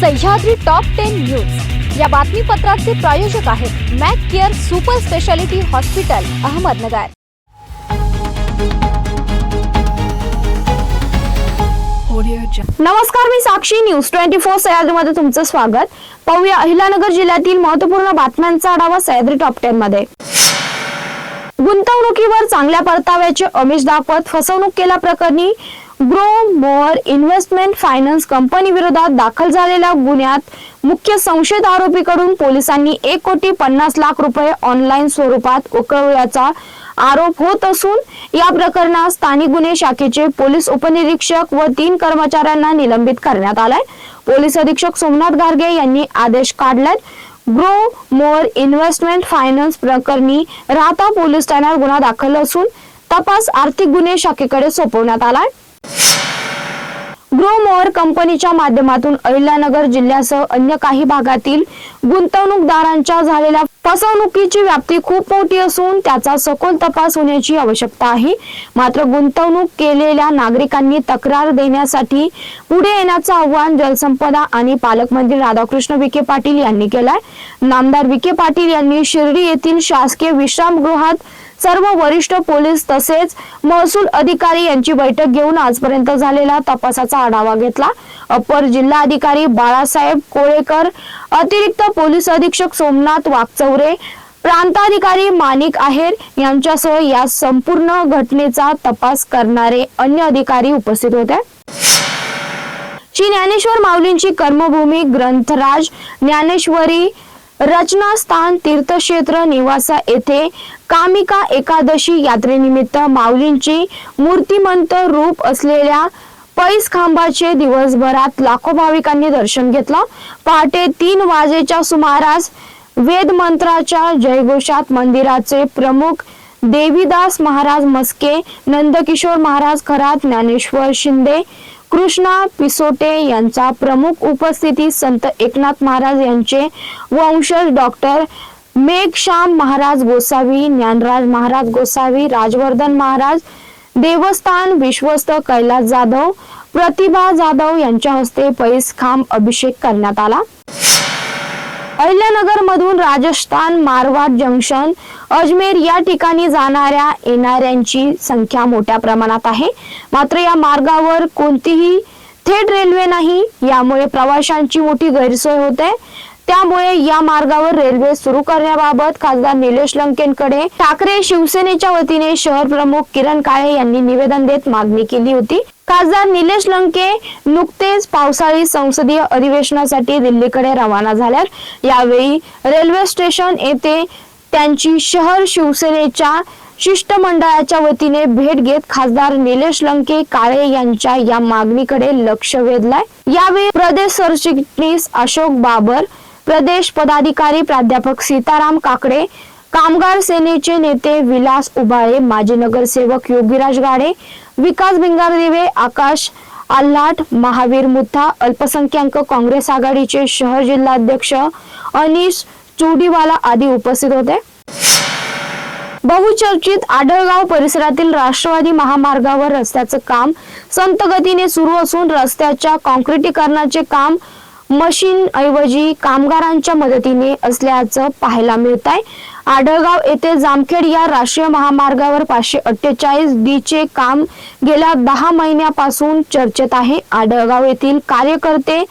Sahyadri top ten news या बातमीपत्राचे प्रायोजक आहेत Mac care super speciality hospital Ahmednagar. नमस्कार मी साक्षी. न्यूज ट्वेंटी फोर सह्याद्रीमध्ये तुमचं स्वागत. पाहूया अहिलानगर जिल्ह्यातील महत्त्वपूर्ण बातम्यांचा आढावा सह्याद्री टॉप टेन मध्ये. गुंतवणुकीवर चांगल्या परताव्याचे अमिष दाखवत फसवणूक केल्याप्रकरणी grow more investment finance company विरोधात दाखल झालेल्या गुन्ह्यात मुख्य संशयित आरोपीकडून पोलिसांनी एक कोटी पन्नास लाख रुपये ऑनलाईन स्वरूपात उकळल्याचा आरोप होत असून या प्रकरणात स्थानिक गुन्हे शाखेचे पोलीस उपनिरीक्षक व तीन कर्मचाऱ्यांना निलंबित करण्यात आलाय. पोलीस अधीक्षक सोमनाथ गार्गे यांनी आदेश काढलाय ग्रो मोर इन्व्हेस्टमेंट फायनान्स प्रकरणी राहता पोलीस ठाण्यात गुन्हा दाखल असून तपास आर्थिक गुन्हे शाखेकडे सोपवण्यात आलाय. ग्रोमोअर कंपनीच्या माध्यमातून अहिल्यानगर जिल्ह्यासह अन्य काही भागातील गुंतवणूकदारांच्या झालेल्या फसवणुकीची व्याप्ती खूप मोठी असून त्याचा सखोल तपास होण्याची आवश्यकता आहे. मात्र गुंतवणूक केलेल्या नागरिकांनी तक्रार देण्यासाठी पुढे येण्याचं आव्हान जलसंपदा आणि पालकमंत्री राधाकृष्ण विखे पाटील यांनी केलंय. नामदार विखे पाटील यांनी शिर्डी येथील शासकीय विश्रामगृहात सर्व वरिष्ठ पोलीस तसेच महसूल अधिकारी यांची बैठक घेऊन आजपर्यंत झालेला तपासाचा आढावा घेतला. अपर जिल्हा अधिकारी बाळासाहेब कोळेकर अतिरिक्त पोलीस अधीक्षक सोमनाथ वाकचौरे प्रांताधिकारी माणिक आहेर यांच्यासह या संपूर्ण घटनेचा तपास करणारे अन्य अधिकारी उपस्थित होते. श्री ज्ञानेश्वर माऊलींची कर्मभूमी ग्रंथराज ज्ञानेश्वरी रचना स्थान तीर्थक्षेत्र निवासा येथे कामिका एकादशी यात्रेनिमित्त माऊलींची मूर्तिमंत रूप असलेल्या पैस खांबाचे दिवसभरात लाखो भाविकांनी दर्शन घेतलं. पहाटे तीन वाजेच्या सुमारास वेद मंत्राच्या जयघोषात मंदिराचे प्रमुख देवीदास महाराज मस्के नंदकिशोर महाराज खरात ज्ञानेश्वर शिंदे कृष्णा पिसोटे यांचा प्रमुख उपस्थितीत संत एकनाथ महाराज यांचे वंशज डॉक्टर मेघश्याम महाराज गोसावी ज्ञानराज महाराज गोसावी राजवर्धन महाराज देवस्थान विश्वस्त कैलास जाधव प्रतिभा जाधव यांच्या हस्ते पैस खांब अभिषेक करण्यात आला. अहिल्यानगर मधून राजस्थान मारवाड जंक्शन अजमेर या ठिकाणी जाणाऱ्या येणाऱ्यांची संख्या मोठ्या प्रमाणात आहे. मात्र या मार्गावर कोणतीही थेट रेल्वे नाही यामुळे प्रवाशांची मोठी गैरसोय होते. त्यामुळे या मार्गावर रेल्वे सुरू करण्याबाबत खासदार निलेश लंकेंकडे ठाकरे शिवसेनेच्या वतीने शहर प्रमुख किरण काळे यांनी निवेदन देत मागणी केली होती. खासदार निलेश लंके नुकतेच पावसाळी संसदीय अधिवेशनासाठी दिल्लीकडे रवाना झाल्यात. यावेळी रेल्वे स्टेशन येथे त्यांची शहर शिवसेनेच्या शिष्टमंडळाच्या वतीने भेट घेत खासदार निलेश लंके काळे यांच्या या मागणीकडे लक्ष वेधलाय. यावेळी प्रदेश सरचिटणीस अशोक बाबर प्रदेश पदाधिकारी प्राध्यापक सीताराम काकडे कामगार सेनेचे नेते विलास उबाळे माजी नगरसेवक योगीराज गाडे विकास भिंगारदेवे आकाश आल्हाट महावीर मुथा अल्पसंख्याक काँग्रेस आघाडीचे शहर जिल्हाध्यक्ष अनिश चुडीवाला आदी उपस्थित होते. बहुचर्चित आढळगाव परिसरातील राष्ट्रवादी महामार्गावर रस्त्याचं काम संत गतीने सुरू असून रस्त्याच्या कॉन्क्रिटीकरणाचे काम मशीन ऐवजी कामगारांच्या मदतीने असल्याचं पाहायला मिळत आहे आढळगाव येथे जामखेड या राष्ट्रीय महामार्गावर पाचशे अठ्ठेचाळीस डी चे काम गेल्या दहा महिन्यापासून चर्चेत आहे. आढळगाव येथील कार्यकर्ते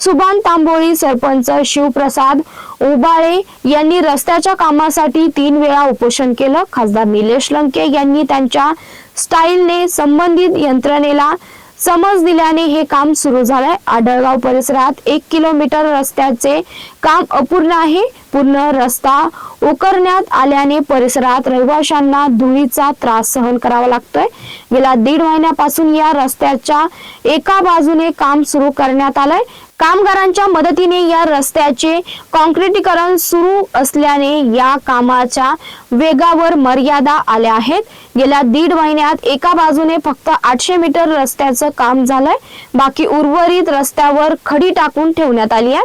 सुभान तांबोळी सरपंच शिवप्रसाद उबाळे यांनी रस्त्याच्या कामासाठी तीन वेळा उपोषण केलं. खासदार निलेश लंके यांनी त्यांच्या स्टाईलने संबंधित यंत्रणेला समज दिल्याने हे काम सुरू झालंय. आढळगाव परिसरात एक किलोमीटर रस्त्याचे काम अपूर्ण आहे. पूर्ण रस्ता उकरण्यात आल्याने परिसरात रहिवाशांना धुळीचा त्रास सहन करावा लागतोय. गेल्या दीड महिन्यापासून या रस्त्याच्या एका बाजूने काम सुरू करण्यात आलंय. कामगारांच्या मदतीने या रस्त्याचे कॉन्क्रिटीकरण सुरू असल्याने या कामाच्या वेगावर मर्यादा आल्या आहेत. गेल्या दीड महिन्यात एका बाजूने फक्त आठशे मीटर रस्त्याचं काम झालंय. बाकी उर्वरित रस्त्यावर खडी टाकून ठेवण्यात आली आहे.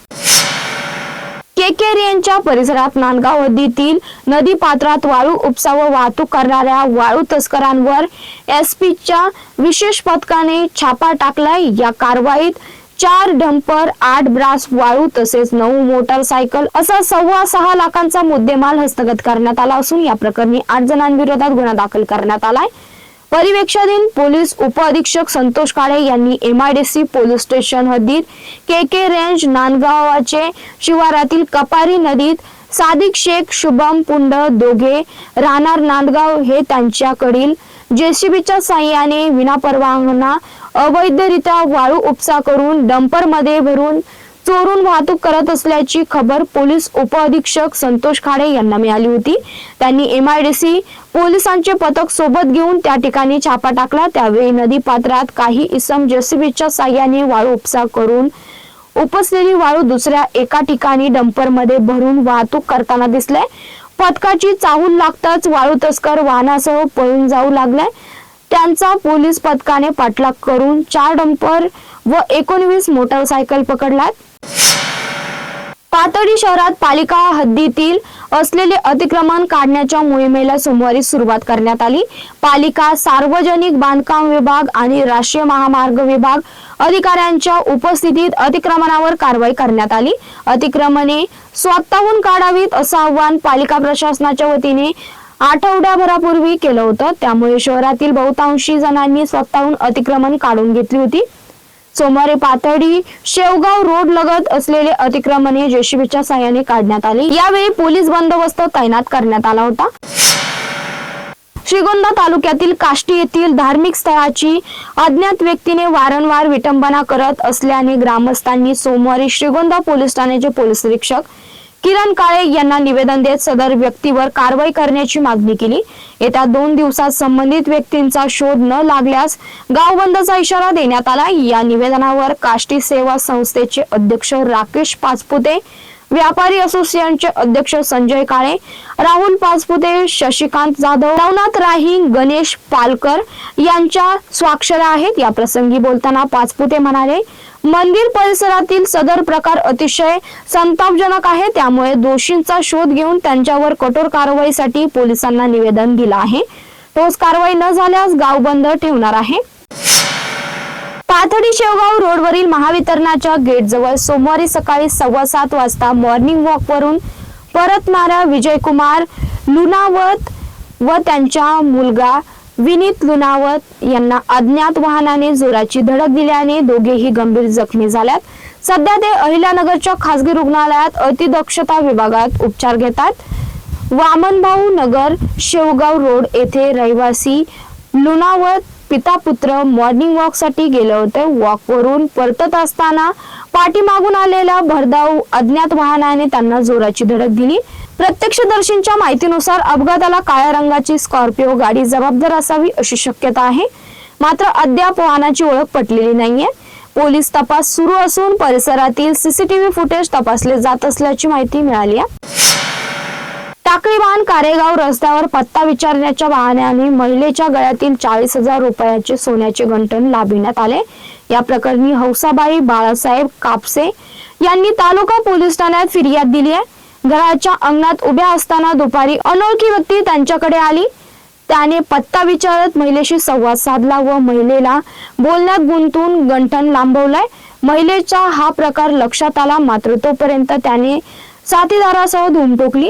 केकेर यांच्या परिसरात नांदगाव हद्दीतील नदी पात्रात वाळू उपसा व वाहतूक करणाऱ्या वाळू तस्करांवर एसपीच्या विशेष पथकाने छापा टाकलाय. या कारवाईत चार डंपर आठ ब्रास वाळू तसेच नऊ मोटारसायकल असा सव्वा सहा लाखांचा मुद्देमाल हस्तगत करण्यात आला असून या प्रकरणी आठ जणांविरोधात गुन्हा दाखल करण्यात आलाय. परिवेक्षाधीन पोलीस उपअधीक्षक संतोष काळे यांनी एमआयडीसी पोलीस स्टेशन हद्दीत के के रेंज नांदगावाचे शिवारातील कपारी नदीत सादिक शेख शुभम पुंड दोघे राहणार नांदगाव हे त्यांच्याकडील जेसीबीच्या साह्याने विनापरवाना अवैधरित्या वाळू उपसा करून डंपरमध्ये भरून चोरून वाहतूक करत असल्याची खबर पोलीस उपअधीक्षक संतोष खाडे यांना मिळाली होती. त्यांनी एमआयडीसी पोलिसांचे पथक सोबत घेऊन त्या ठिकाणी छापा टाकला. त्यावेळी नदी पात्रात काही इसम जेसीबीच्या साह्याने वाळू उपसा करून उपसलेली वाळू दुसऱ्या एका ठिकाणी डंपरमध्ये भरून वाहतूक करताना दिसले पथकाची चाहूल लागताच वाळू तस्कर वाहनासह पळून जाऊ लागलाय. त्यांचा पोलीस पथकाने पाठलाग करून चार डंपर व एकोणवीस मोटरसायकल पकडलात. पातळी शहरात पालिका हद्दीतील असलेले अतिक्रमण काढण्याच्या मोहिमेला सोमवारी सुरुवात करण्यात आली. पालिका सार्वजनिक बांधकाम विभाग आणि राष्ट्रीय महामार्ग विभाग अधिकाऱ्यांच्या उपस्थितीत अतिक्रमणावर कारवाई करण्यात आली. अतिक्रमणे स्वतःहून काढावीत असं आव्हान पालिका प्रशासनाच्या वतीने आठवड्याभरापूर्वी केलं होतं. त्यामुळे शहरातील बहुतांशी जणांनी स्वतःहून अतिक्रमण काढून घेतली होती. सोमवारी पाथर्डी शेवगाव रोड लगत असलेले अतिक्रमण हे जेसीबीच्या सहाय्याने काढण्यात आले. यावेळी पोलीस बंदोबस्त तैनात करण्यात आला होता. श्रीगोंदा तालुक्यातील काष्टी येथील धार्मिक स्थळाची अज्ञात व्यक्तीने वारंवार विटंबना करत असल्याने ग्रामस्थांनी सोमवारी श्रीगोंदा पोलीस ठाण्याचे पोलीस निरीक्षक किरण काळे यांना निवेदन देत सदर व्यक्तीवर कारवाई करण्याची मागणी केली. येत्या दोन दिवसात संबंधित व्यक्तींचा शोध न लागल्यास गाव बंदचा इशारा देण्यात आला. या निवेदनावर काष्टी सेवा संस्थेचे अध्यक्ष राकेश पाचपुते व्यापारी असोसिएशनचे अध्यक्ष संजय काळे राहुल पाचपुते शशिकांत जाधव नवनाथ राही गणेश पालकर यांच्या स्वाक्षऱ्या आहेत. या प्रसंगी बोलताना पाचपुते म्हणाले मंदिर परिसरातील सदर प्रकार अतिशय संतापजनक आहे. त्यामुळे दोषींचा शोध घेऊन त्यांच्यावर कठोर कारवाईसाठी पोलिसांना निवेदन दिलं आहे. ठोस कारवाई न झाल्यास गाव बंद ठेवणार आहे. पाथडी शेवगाव रोडवरील महावितरणाच्या गेटजवळ सोमवारी सकाळी सव्वा सात वाजता मॉर्निंग वॉक वरून परतणाऱ्या विजयकुमार लुनावत व त्यांच्या मुलगा विनीत लुनावत यांना अज्ञात वाहनाने जोराची धडक दिल्याने दोघेही गंभीर जखमी झाल्यात. सध्या ते अहिल्यानगरच्या खासगी रुग्णालयात अतिदक्षता विभागात उपचार घेतात. वामनभाऊ नगर शेवगाव रोड येथे रहिवासी लुणावत पिता पुत्र मॉर्निंग वॉकसाठी गेले होते. वॉक वरून परतत असताना पाठीमागून आलेल्या भरधाव अज्ञात वाहनाने त्यांना जोराची धडक दिली. प्रत्यक्षदर्शींच्या माहितीनुसार अपघाताला काळ्या रंगाची स्कॉर्पिओ गाडी जबाबदार असावी अशी शक्यता आहे. मात्र अद्याप वाहनाची ओळख पटलेली नाहीये. पोलीस तपास सुरू असून परिसरातील सीसीटीव्ही फुटेज तपासले जात असल्याची माहिती मिळाली आहे. टाकळीबाण कारेगाव रस्त्यावर पत्ता विचारण्याच्या वाहनाने महिलेच्या गळ्यातील चाळीस हजार रुपयाचे सोन्याचे गंठण लाभिण्यात आले. या प्रकरणी हौसाबाई बाळासाहेब कापसे यांनी तालुका पोलीस ठाण्यात फिर्याद दिली आहे. घराच्या अंगणात उभ्या असताना दुपारी अनोळखी व्यक्ती त्यांच्याकडे आली. त्याने पत्ता विचारत महिलेशी संवाद साधला व महिलेला बोलण्यात गुंतून गंठण लांबवलंय. महिलेचा हा प्रकार लक्षात आला मात्र तोपर्यंत त्याने साथीदारासह धूम टोकली.